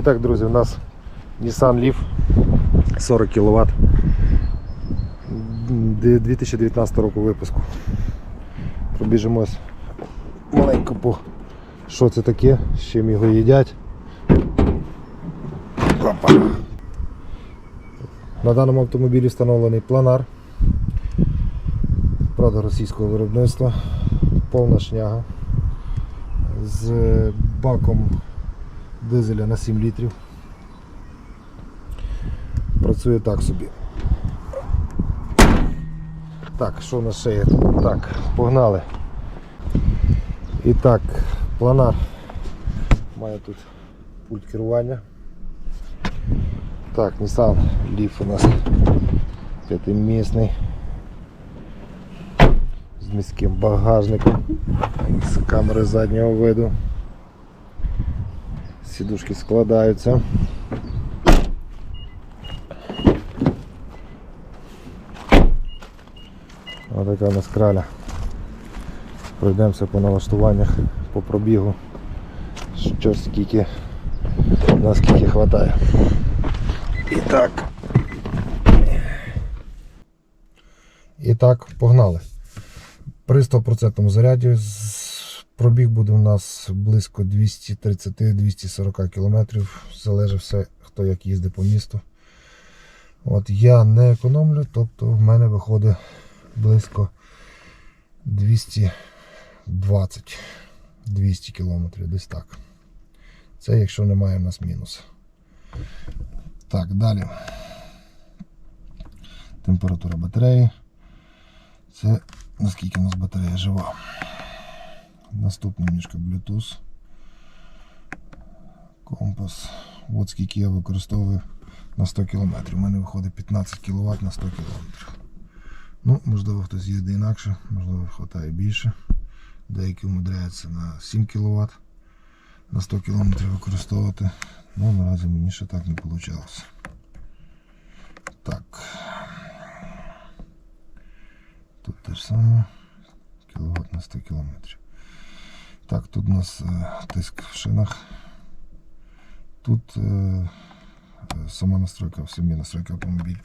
І так, друзі, у нас Nissan Leaf 40 кВт 2019 року випуску. Пробіжимось маленько по що це таке, з чим його їдять. Опа. На даному автомобілі встановлений планар. Правда, російського виробництва, повна шняга з баком дизеля на 7 літрів. Працює так собі. Так, що у нас ще є? Так, погнали. І так, планар має тут пульт керування. Так, Nissan Leaf у нас п'ятимісний з міським багажником, з камери заднього виду. Сідушки складаються. Ось така у нас краля. Пройдемося по налаштуваннях, по пробігу. Що скільки, наскільки вистачає. І так. І так, погнали. При 100% заряді з- пробіг буде у нас близько 230-240 км. Залежить все, хто як їздить по місту. От я не економлю, тобто в мене виходить близько 220 200 км, десь так. Це якщо немає в нас мінус. Так, далі. Температура батареї. Це наскільки у нас батарея жива. Наступна мішка Bluetooth. Компас. От скільки я використовую на 100 км. У мене виходить 15 кВт на 100 км. Ну, можливо, хтось їздить інакше, можливо, вистачає більше. Деякі умудряються на 7 кВт на 100 км використовувати. Ну, наразі мені ще так не вийшло. Так. Тут те ж саме. Кіловат на 100 км. Так, тут у нас е, тиск в шинах. Тут е, е, сама настройка, самі настройки автомобіля.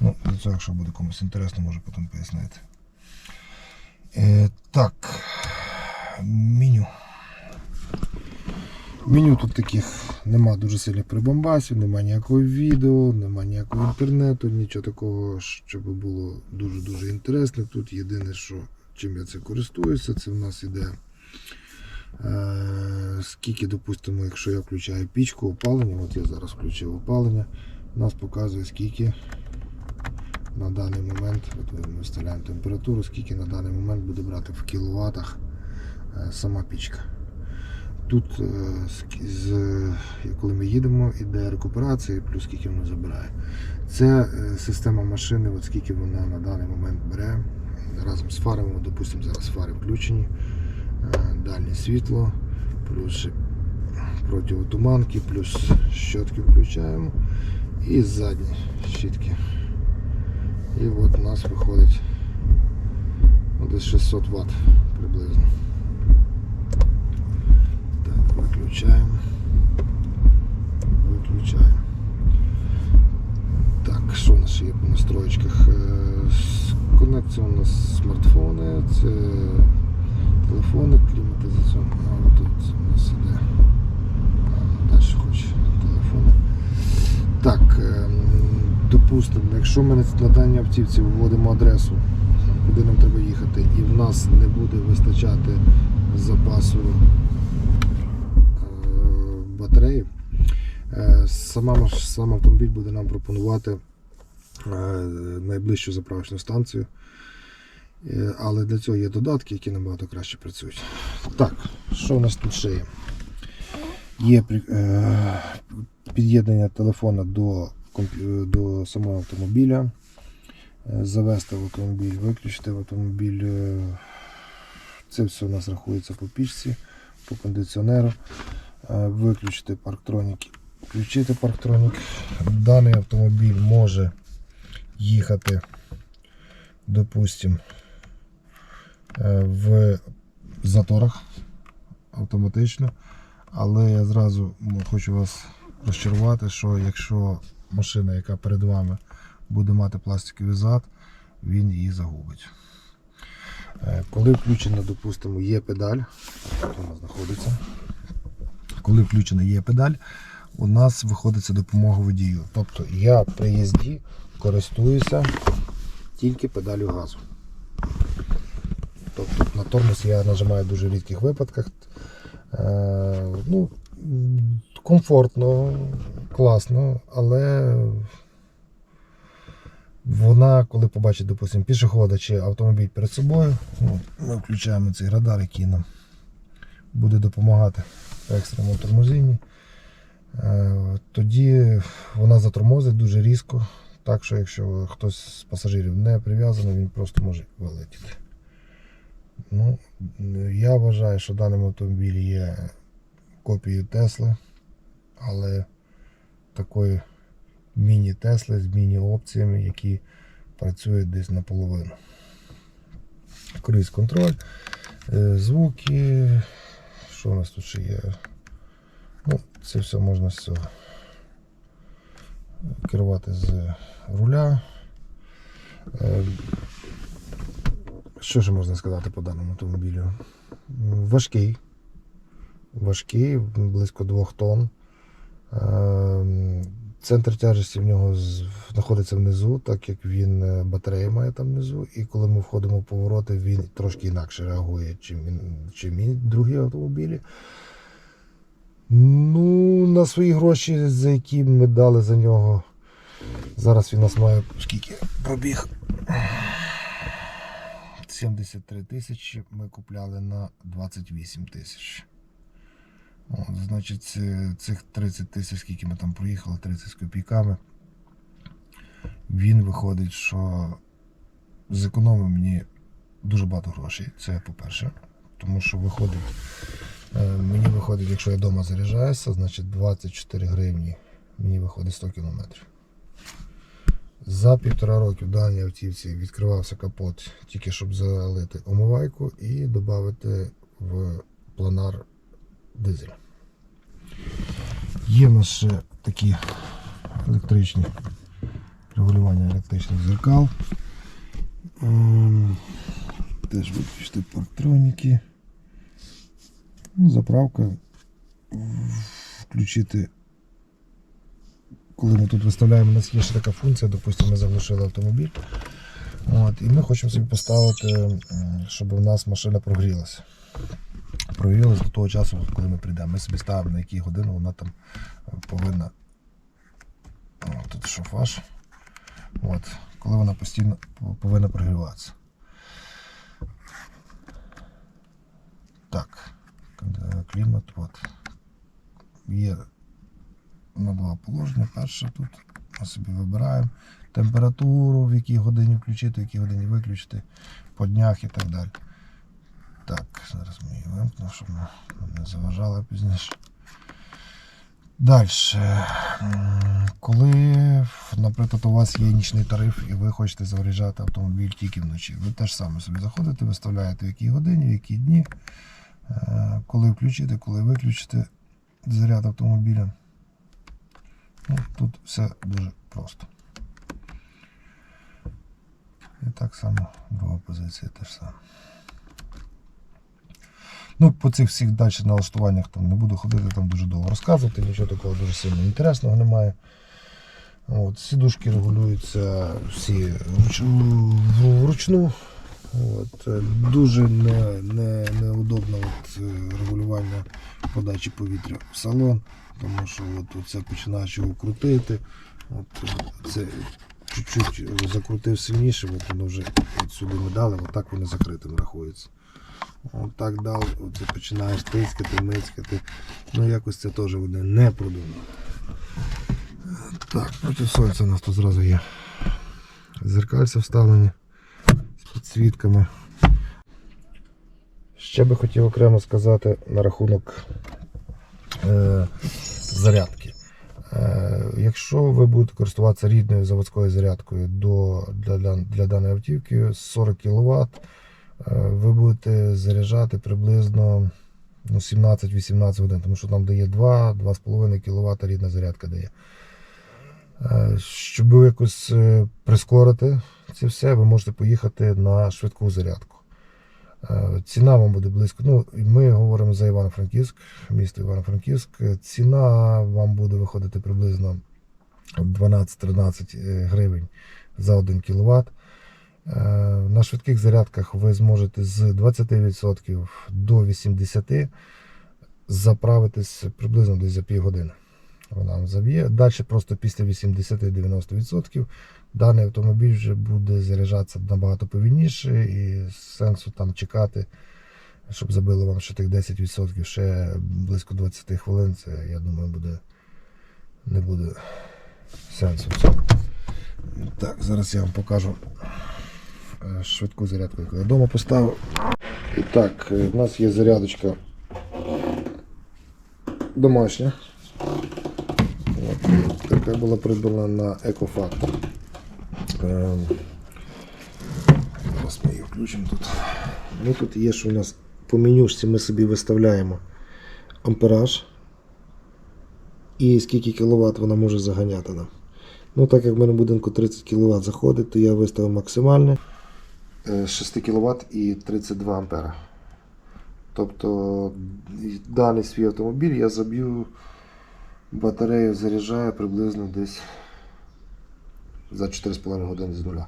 Ну, для цього, якщо буде комусь інтересно, можу потім пояснити. Е, так, меню. Меню тут таких нема дуже сильних прибамбасів, нема ніякого відео, нема ніякого інтернету, нічого такого, щоб було дуже-дуже інтересне. Тут єдине, що чим я це користуюся, це в нас іде скільки, допустимо, якщо я включаю пічку опалення, от я зараз включив опалення, у нас показує скільки на даний момент, от ми виставляємо температуру, скільки на даний момент буде брати в кіловатах е, сама пічка. Тут, е, коли ми їдемо, іде рекуперація, плюс скільки воно забирає. Це е, система машини, от скільки вона на даний момент бере. Разом з фарами, допустимо, зараз фари включені, е, дальнє світло, плюс противотуманки, плюс щотки включаємо і задні щітки. І от у нас виходить ну, десь 600 Вт приблизно. Так, виключаємо. Виключаємо. Так, що у нас є по настроєчках? Е, Конекція у нас смартфони, це телефони, кліматизаційні. А тут у нас іде. Далі хоче телефони. Так, ем, допустимо, якщо ми на даній автівці вводимо адресу, куди нам треба їхати, і в нас не буде вистачати запасу е, батареї, е, сама, сам автомобіль буде нам пропонувати е, найближчу заправочну станцію. Е, Але для цього є додатки, які набагато краще працюють. Так, що у нас тут ще є? Є е, під'єднання телефона до, до самого автомобіля. Е, Завести в автомобіль, виключити в автомобіль. Це все у нас рахується по пічці, по кондиціонеру. Виключити парктронік, включити парктронік. Даний автомобіль може їхати, допустимо, в заторах автоматично. Але я зразу хочу вас розчарувати, що якщо машина, яка перед вами буде мати пластиковий зад, він її загубить. Е, Коли включена, допустимо, є педаль, вона знаходиться. Коли включена є педаль, у нас виходиться допомога водію. Тобто я при їзді користуюся тільки педалю газу. Тобто на тормоз я нажимаю в дуже рідких випадках. Е, ну, комфортно, класно, але вона, коли побачить, допустимо, пішохода чи автомобіль перед собою, ну, ми включаємо цей радар, який нам буде допомагати в екстреному тормозінні. Е, Тоді вона затормозить дуже різко, так що якщо хтось з пасажирів не прив'язаний, він просто може вилетіти. Ну, я вважаю, що в даному автомобілі є копією Тесли, але такої міні-Тесли з міні-опціями, які працюють десь наполовину. Круїз контроль, е, звуки. Що у нас тут ще є? Ну, це все можна цього керувати з руля. Що ж можна сказати по даному автомобілю? Важкий. Важкий, близько 2 тонн. Е, Центр тяжесті в нього знаходиться внизу, так як він е, батарея має там внизу. І коли ми входимо в повороти, він трошки інакше реагує, чим, він- другі автомобілі. Ну, на свої гроші, за які ми дали за нього. Зараз він нас має скільки пробіг. 73 тисячі ми купляли на 28 тисяч. От, значить, цих 30 тисяч, скільки ми там проїхали, 30 з копійками. Він виходить, що зекономив мені дуже багато грошей. Це по-перше. Тому що виходить, е, мені виходить, якщо я вдома заряджаюся, значить 24 гривні мені виходить 100 кілометрів. За півтора роки в даній автівці відкривався капот тільки щоб залити омивайку і додати в планар дизель. Є в нас ще такі електричні регулювання електричних зеркал. Ем, Теж виключити парктроніки. Ну, Заправка. Включити. Коли ми тут виставляємо, у нас є ще така функція, допустимо, ми заглушили автомобіль. От, і ми хочемо собі поставити, щоб у нас машина прогрілася. Прогрілась до того часу, коли ми прийдемо. Ми собі ставимо на які години вона там е, повинна. О, тут шофаж. От, коли вона постійно повинна прогріватися. Так, е, клімат, от. Є на два положення. Перше тут ми собі вибираємо температуру, в якій годині включити, в якій годині виключити, по днях і так далі. Так, зараз ми її вимкнемо, щоб нам не заважало пізніше. Далі. Коли, наприклад, у вас є нічний тариф і ви хочете заряджати автомобіль тільки вночі, ви теж саме собі заходите, виставляєте в якій годині, в які дні, е, коли включити, коли виключити заряд автомобіля. Ну, тут все дуже просто. І так само друга позиція теж саме. Ну, по цих всіх далі налаштуваннях там не буду ходити, там дуже довго розказувати, нічого такого дуже сильно інтересного немає. От, сідушки регулюються всі вручну. От, дуже не, не, неудобно от, е, регулювання подачі повітря в салон, тому що от, це починаєш його крутити. От, це чуть-чуть закрутив сильніше, от воно вже от сюди ми дали, отак воно закритим рахується. От так дав, от починаєш тискати, мицькати. Ну якось це теж буде не продумано. Так, проти сонця у нас тут зразу є. Зеркальця вставлені підсвітками. Ще би хотів окремо сказати на рахунок е, зарядки. Е, якщо ви будете користуватися рідною заводською зарядкою до, для, для, для даної автівки 40 кВт, ви будете заряджати приблизно ну, 17-18 годин, тому що там дає 2-2,5 кВт рідна зарядка дає. Е, Щоб якось е, прискорити це все, ви можете поїхати на швидку зарядку. Е, Ціна вам буде близько. Ну, ми говоримо за Івано-Франківськ, місто Івано-Франківськ. Е, Ціна вам буде виходити приблизно 12-13 гривень за 1 кВт. Е, На швидких зарядках ви зможете з 20% до 80% заправитись приблизно десь за півгодини. Вона вам заб'є. Далі просто після 80-90% даний автомобіль вже буде заряджатися набагато повільніше і сенсу там чекати, щоб забило вам ще тих 10%, ще близько 20 хвилин. Це, я думаю, буде не буде сенсу в. Так, зараз я вам покажу е, швидку зарядку, яку я вдома поставив. І так, е, в нас є зарядочка домашня. Така була придбана на EcoFactor. Ем, Зараз ми її включимо тут. Ну, тут є, що у нас по менюшці ми собі виставляємо ампераж і скільки кВт вона може заганяти нам. Ну, так як в мене в будинку 30 кВт заходить, то я виставив максимальне е, 6 кВт і 32 ампера. Тобто даний свій автомобіль я заб'ю батарею заряджаю приблизно десь за 4,5 години з нуля.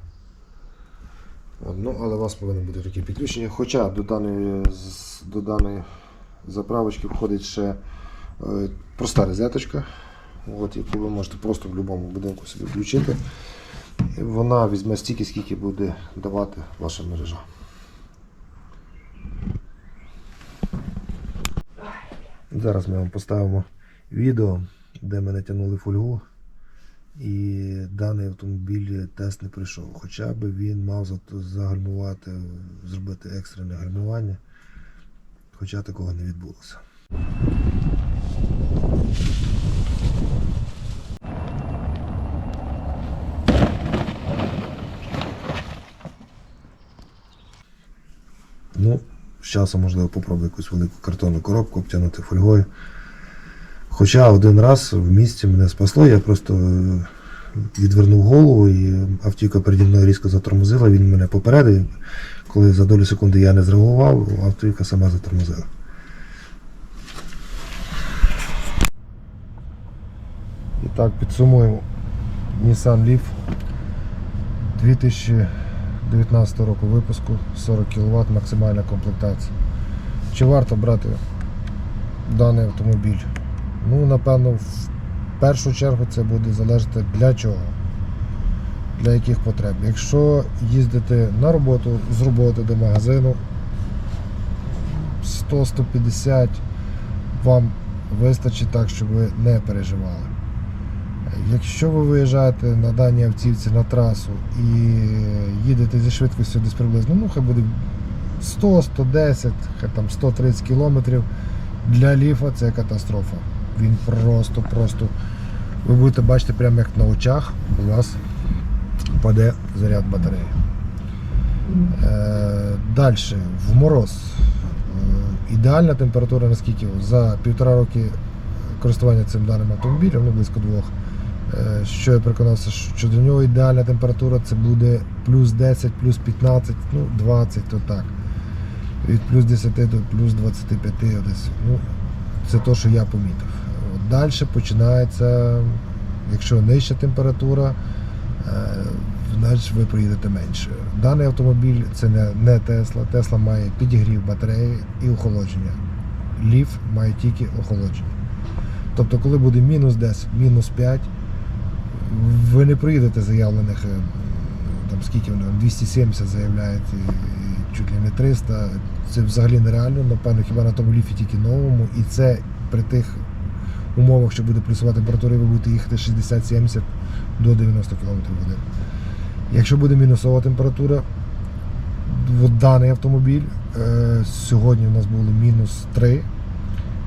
Ну, але у вас повинно бути таке підключення. Хоча до даної, до даної заправочки входить ще е, проста розеточка, от, яку ви можете просто в будь-якому будинку собі включити. Вона візьме стільки, скільки буде давати ваша мережа. Зараз ми вам поставимо відео, де ми натягнули фольгу. І даний автомобіль тест не пройшов. Хоча б він мав загальмувати, зробити екстрене гальмування. Хоча такого не відбулося. Ну, з часом, можливо, попробую якусь велику картонну коробку обтягнути фольгою. Хоча один раз в місті мене спасло, я просто е, відвернув голову і автівка переді мною різко затормозила, він мене попередив. Коли за долю секунди я не зреагував, автівка сама затормозила. І так, підсумуємо. Nissan Leaf 2019 року випуску, 40 кВт, максимальна комплектація. Чи варто брати даний автомобіль? Ну, напевно, в першу чергу це буде залежати для чого, для яких потреб. Якщо їздити на роботу, з роботи до магазину, 100-150 вам вистачить так, щоб ви не переживали. Якщо ви виїжджаєте на даній автівці на трасу і їдете зі швидкістю десь приблизно, ну хай буде 100, 110, хай там 130 кілометрів, для ліфа це катастрофа. Він просто, просто. Ви будете бачити прямо як на очах у вас паде заряд батареї. Е, Далі, в мороз. Е, Ідеальна температура, наскільки за півтора роки користування цим даним автомобілем, ну близько двох. Е, Що я переконався, що до нього ідеальна температура це буде плюс 10, плюс 15, ну 20, то так. Від плюс 10 до плюс 25 десь. Ну, це те, що я помітив. Далі починається, якщо нижча температура, е, значить ви приїдете менше. Даний автомобіль це не, Тесла. Тесла має підігрів батареї і охолодження. Ліф має тільки охолодження. Тобто, коли буде мінус 10, мінус 5, ви не приїдете заявлених е, там скільки воно 270 заявляють і чуть ли не 300. Це взагалі нереально, напевно, хіба на тому ліфі тільки новому. І це при тих умовах, що буде плюсова температура, ви будете їхати 60-70 до 90 км в. Якщо буде мінусова температура, от даний автомобіль, е, сьогодні у нас було мінус 3,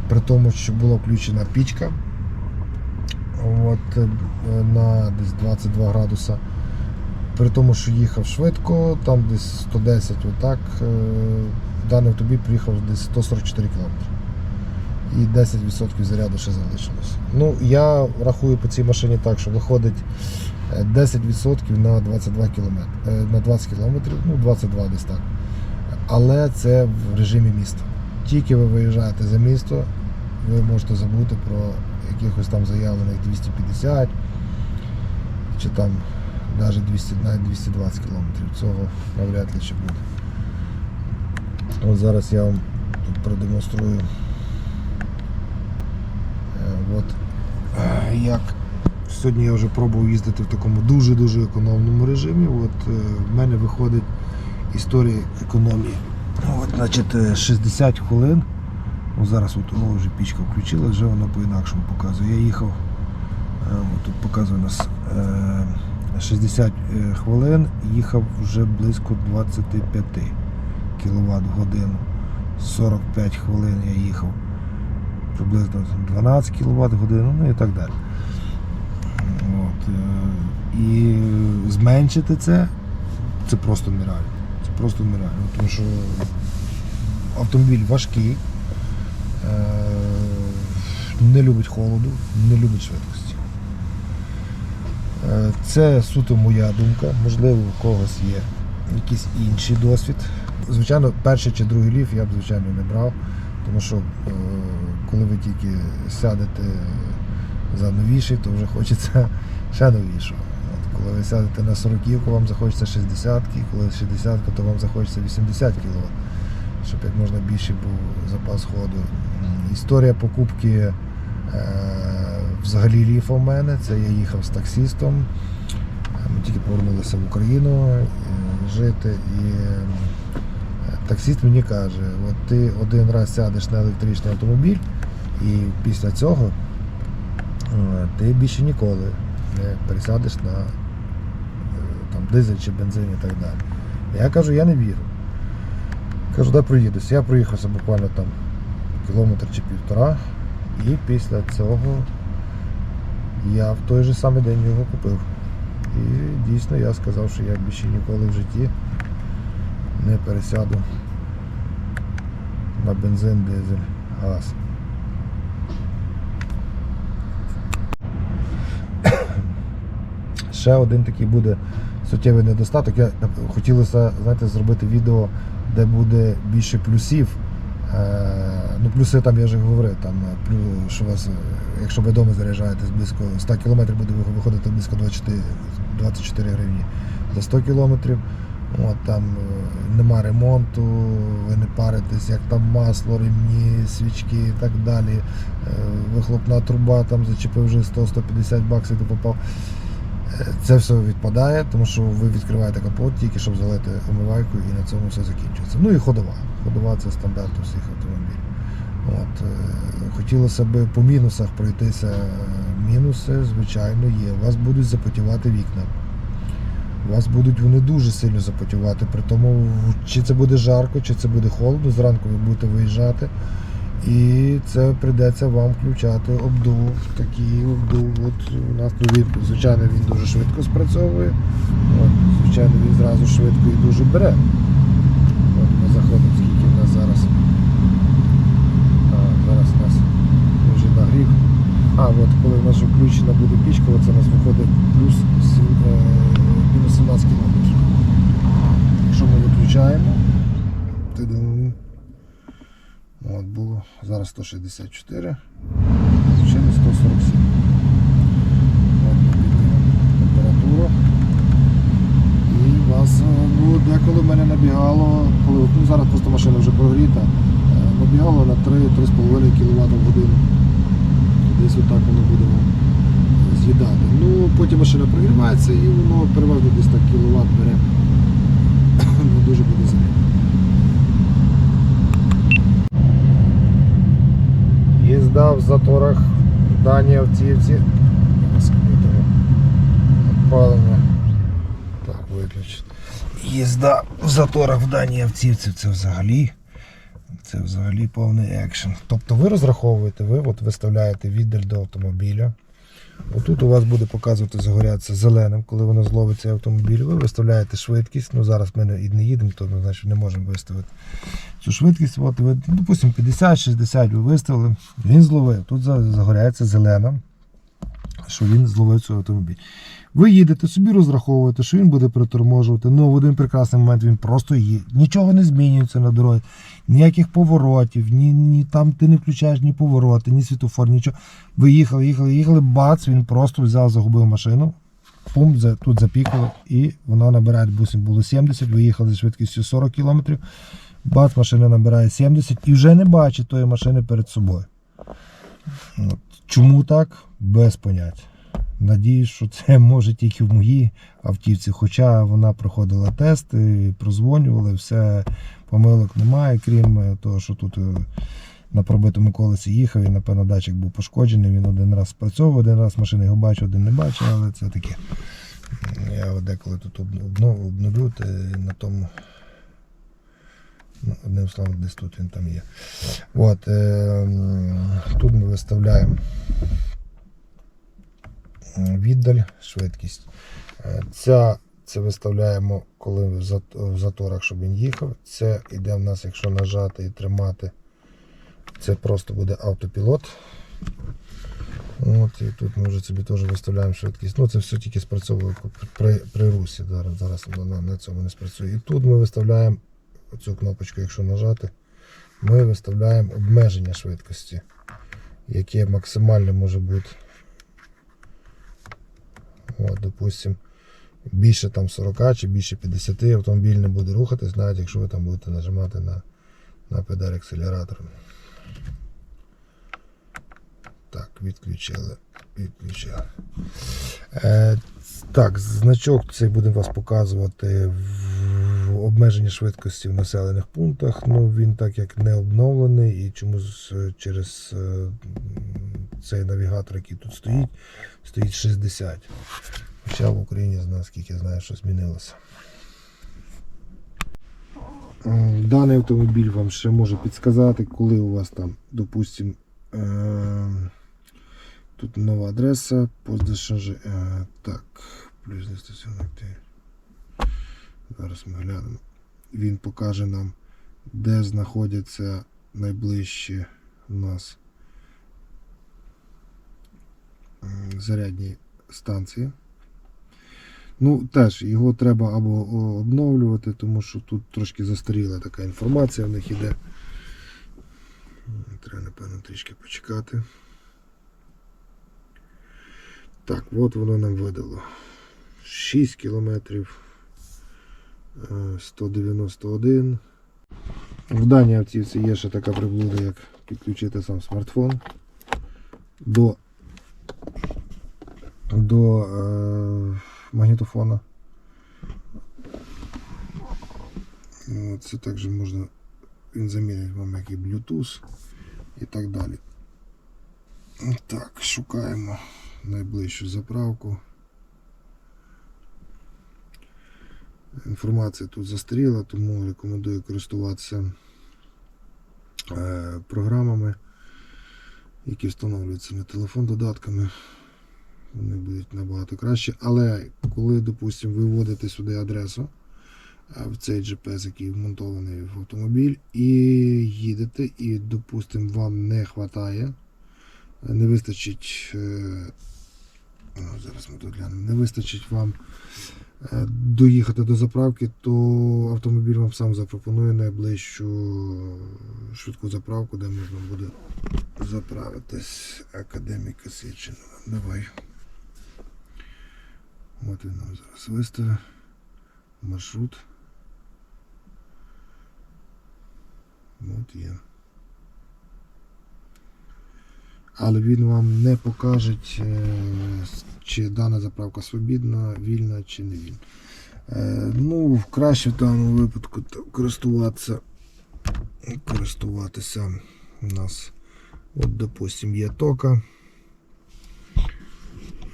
при тому, що була включена пічка от, е, на десь 22 градуса. При тому, що їхав швидко, там десь 110, отак, е, даний автомобіль приїхав десь 144 км. І 10% заряду ще залишилось. Ну, я рахую по цій машині так, що виходить е, 10% на 22 км, на 20 км, ну 22 десь так. Але це в режимі міста. Тільки ви виїжджаєте за місто, ви можете забути про якихось там заявлених 250 чи там навіть 200, навіть 220 км. Цього навряд ли ще буде. От зараз я вам тут продемонструю. Е, От е, як сьогодні я вже пробував їздити в такому дуже-дуже економному режимі. От е, в мене виходить історія економії. От, значить, е, 60 хвилин. О, зараз от, о, вже пічка включила, вже вона по-інакшому показує. Я їхав, е, от тут показує нас е, 60 е, хвилин, їхав вже близько 25 кВт в годину. 45 хвилин я їхав приблизно 12 кВт годину, ну і так далі. От, е, і зменшити це, це просто нереально. Це просто нереально. Тому що автомобіль важкий, е, не любить холоду, не любить швидкості. Е, Це суто моя думка. Можливо, у когось є якийсь інший досвід. Звичайно, перший чи другий ліф я б, звичайно, не брав, тому що е, коли ви тільки сядете за новіший, то вже хочеться ще новішого. От, коли ви сядете на 40 вам захочеться 60 коли 60 то вам захочеться 80 кВт, щоб як можна більший був запас ходу. Історія покупки е, взагалі ліфа в мене. Це я їхав з таксістом. Ми тільки повернулися в Україну е, жити. І таксіст мені каже, от ти один раз сядеш на електричний автомобіль, і після цього е, ти більше ніколи не пересядеш на е, там, дизель чи бензин і так далі. Я кажу, я не вірю. Кажу, дай проїдуся. Я проїхався буквально там кілометр чи півтора, і після цього я в той же самий день його купив. І дійсно я сказав, що я більше ніколи в житті не пересяду на бензин, дизель, газ. Ще один такий буде суттєвий недостаток. Я хотілося знаєте, зробити відео, де буде більше плюсів. Е, Ну, плюси там я вже говорив, там е, що вас, е, якщо ви вдома заряджаєтесь близько 100 км, буде виходити близько 24, 24 гривні за 100 км. От, там е, нема ремонту, ви не паритесь, як там масло, ремні, свічки і так далі. Е, Вихлопна труба там зачепив вже 100-150 баксів, ти попав. Е, Це все відпадає, тому що ви відкриваєте капот тільки щоб залити омивайку і на цьому все закінчується. Ну і ходова. Ходова це стандарт у всіх автомобілів. От, хотілося б по мінусах пройтися. Мінуси, звичайно, є. У вас будуть запотівати вікна. У вас будуть вони дуже сильно запотівати. При тому, чи це буде жарко, чи це буде холодно, зранку ви будете виїжджати. І це прийдеться вам включати обдув. Такий обдув. От у нас тут, звичайно, він дуже швидко спрацьовує. От, звичайно, він зразу швидко і дуже бере. От ми заходимо, скільки в нас зараз. А, зараз у нас вже нагрів. А, от коли в нас включена буде пічка, оце у нас виходить плюс сім- е, мінус 17 км. Якщо ми виключаємо, думаю, от було зараз 164, звичайно 147. От. І вас, е, ну, деколи мене набігало, коли, ну, зараз просто машина вже прогріта, е, набігало на 3-3,5 кВт в годину. Десь отак воно буде вам з'їдати. Ну, потім машина прогрівається і воно переважно десь так кіловат бере. Не дуже буде замітно. Їзда в заторах в даній автівці. Опалення. Так, виключити. Їзда в заторах в даній автівці це взагалі. Це взагалі повний екшен. Тобто ви розраховуєте, ви от виставляєте віддаль до автомобіля. Отут у вас буде показувати загорятися зеленим, коли воно зловить цей автомобіль. Ви виставляєте швидкість. Ну зараз ми не, і не їдемо, то ну, значить не можемо виставити цю швидкість. От, ви, ну, допустимо, 50-60 ви виставили. Він зловив. Тут загоряється зелена, що він зловив цей автомобіль. Ви їдете, собі розраховуєте, що він буде приторможувати. Ну, в один прекрасний момент він просто їде. Нічого не змінюється на дорозі. Ніяких поворотів, ні, ні там ти не включаєш ні повороти, ні світофор, нічого. Ви їхали, їхали, їхали, бац, він просто взяв, загубив машину. Пум, тут запікало, і вона набирає, допустим, було 70, ви їхали зі швидкістю 40 км, бац, машина набирає 70 і вже не бачить тої машини перед собою. От. Чому так? Без поняття. Надіюсь, що це може тільки в моїй автівці, хоча вона проходила тести, прозвонювали, все помилок немає, крім е, того, що тут е, на пробитому колесі їхав і, напевно, датчик був пошкоджений. Він один раз спрацьовував, один раз машина його бачив, один не бачив, але це таке. Я деколи тут обновлю, на тому. Ну, одним словом, десь тут він там є. От, е, тут ми виставляємо віддаль, швидкість. Е, Ця, це виставляємо, коли в заторах, щоб він їхав. Це йде в нас, якщо нажати і тримати, це просто буде автопілот. От, і тут ми вже собі теж виставляємо швидкість. Ну, це все тільки спрацьовує при, при русі. Зараз, зараз воно на цьому не спрацює. І тут ми виставляємо цю кнопочку, якщо нажати, ми виставляємо обмеження швидкості, яке максимально може бути. От, допустим, більше там 40 чи більше 50 автомобіль не буде рухатись, навіть якщо ви там будете нажимати на, на педаль акселератора. Так, відключили. Відключили. Е, так, значок цей буде вас показувати в обмеженні швидкості в населених пунктах. Ну, він так як не обновлений і чомусь е, через е, цей навігатор, який тут стоїть, стоїть 60. Хоча в Україні наскільки я знаю, що змінилося. Даний автомобіль вам ще може підсказати, коли у вас там, допустим, е, тут нова адреса, поздешаже. Е, так, плюс 97 активів. Зараз ми глянемо. Він покаже нам, де знаходяться найближчі у нас зарядні станції. Ну, теж його треба або обновлювати, тому що тут трошки застаріла така інформація в них іде. Треба, напевно, трішки почекати. Так, от воно нам видало. 6 кілометрів. е, 191. В даній автівці є ще така приблуда, як підключити сам смартфон до, до е, магнітофона. Е, Це також можна, він замінить вам як і Bluetooth і так далі. Так, шукаємо найближчу заправку. Інформація тут застаріла, тому рекомендую користуватися е, програмами, які встановлюються на телефон додатками. Вони будуть набагато краще. Але коли, допустимо, ви вводите сюди адресу е, в цей GPS, який вмонтований в автомобіль, і їдете, і, допустимо, вам не вистачає, не вистачить. е, ну, зараз ми тут глянемо, не вистачить вам е, доїхати до заправки, то автомобіль вам сам запропонує найближчу швидку заправку, де можна буде заправитись. Академіка Січенова. Давай. От він нам зараз виставить маршрут. От є. Але він вам не покаже, чи дана заправка свобідна, вільна чи не вільна. Е, Ну, краще в даному випадку користуватися, користуватися у нас, от, допустим, є тока.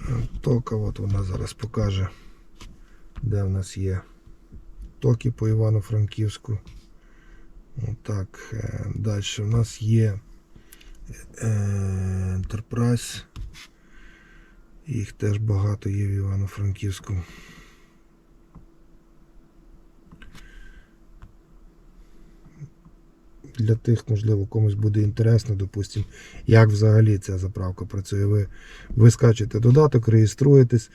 Е, Тока, от вона зараз покаже, де в нас є токи по Івано-Франківську. Отак. Далі в нас є е, Enterprise Їх теж багато є в Івано-Франківську. Для тих, можливо, комусь буде інтересно, допустим, як взагалі ця заправка працює. Ви, ви скачете додаток, реєструєтесь,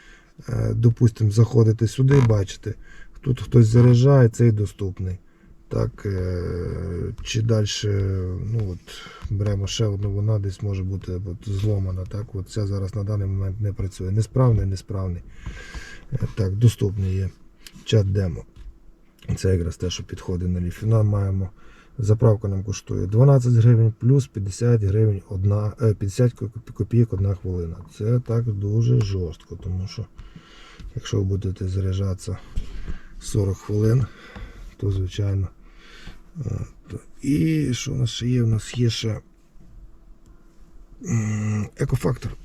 е, допустим, заходите сюди, бачите, тут хтось заряджає, цей доступний. Так, е, чи далі, ну от, беремо ще одну, вона десь може бути от, зломана. Так, от ця зараз на даний момент не працює. Несправний, несправний. Е, Так, доступний є чат демо. Це якраз те, що підходить на ліфіна. Маємо. Заправка нам коштує 12 гривень плюс 50 гривень одна, е, 50 копійок одна хвилина. Це так дуже жорстко, тому що якщо ви будете заряджатися 40 хвилин, то звичайно. е, І що у нас ще є? У нас є ще екофактор.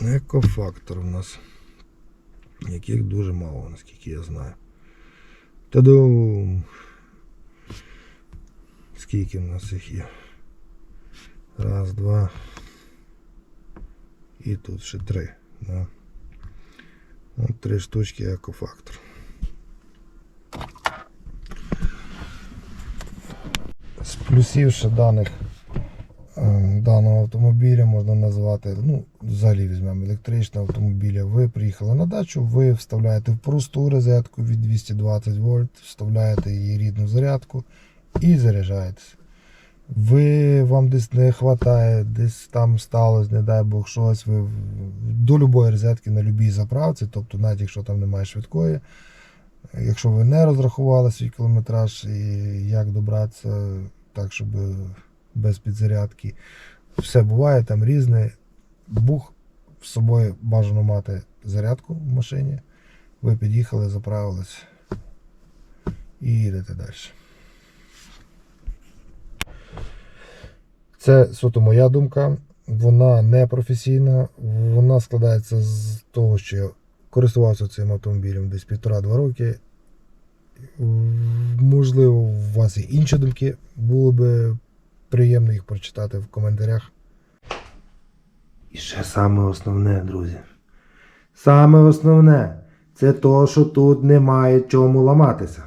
Екофактор у нас, яких дуже мало, наскільки я знаю. Та-дум! Скільки в нас їх є? Раз, два. І тут ще три. Да. От три штучки екофактор. З плюсів ще даних е, даного автомобіля можна назвати, ну, взагалі візьмемо електричного автомобіля. Ви приїхали на дачу, ви вставляєте в просту розетку від 220 вольт, вставляєте її рідну зарядку і заряджаєтесь. Ви вам десь не вистачає, десь там сталося, не дай Бог щось. Ви до любої розетки на любій заправці, тобто навіть якщо там немає швидкої, якщо ви не розрахували свій кілометраж і як добратися так, щоб без підзарядки, все буває там різне. Бух з собою бажано мати зарядку в машині. Ви під'їхали, заправились і їдете далі. Це суто моя думка. Вона не професійна. Вона складається з того, що я користувався цим автомобілем десь півтора-два роки. Можливо, у вас є інші думки. Було би приємно їх прочитати в коментарях. І ще саме основне, друзі. Саме основне це то, що тут немає чому ламатися.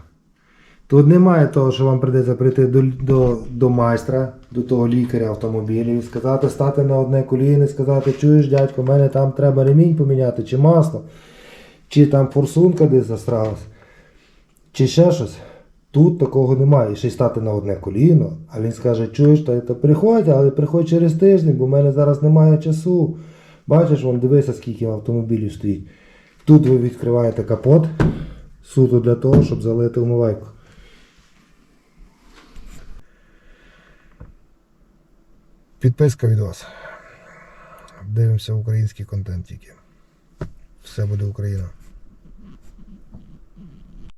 Тут немає того, що вам прийдеться прийти до, до, до майстра, до того лікаря автомобілів і сказати, стати на одне коліно і сказати, чуєш, дядько, в мене там треба ремінь поміняти, чи масло, чи там форсунка десь застралась, чи ще щось. Тут такого немає. І ще й стати на одне коліно, а він скаже, чуєш, та, та приходь, але приходь через тиждень, бо в мене зараз немає часу. Бачиш, вон дивися, скільки автомобілів стоїть. Тут ви відкриваєте капот суто для того, щоб залити умивайку. Підписка від вас. Дивимося український контент тільки. Все буде Україна.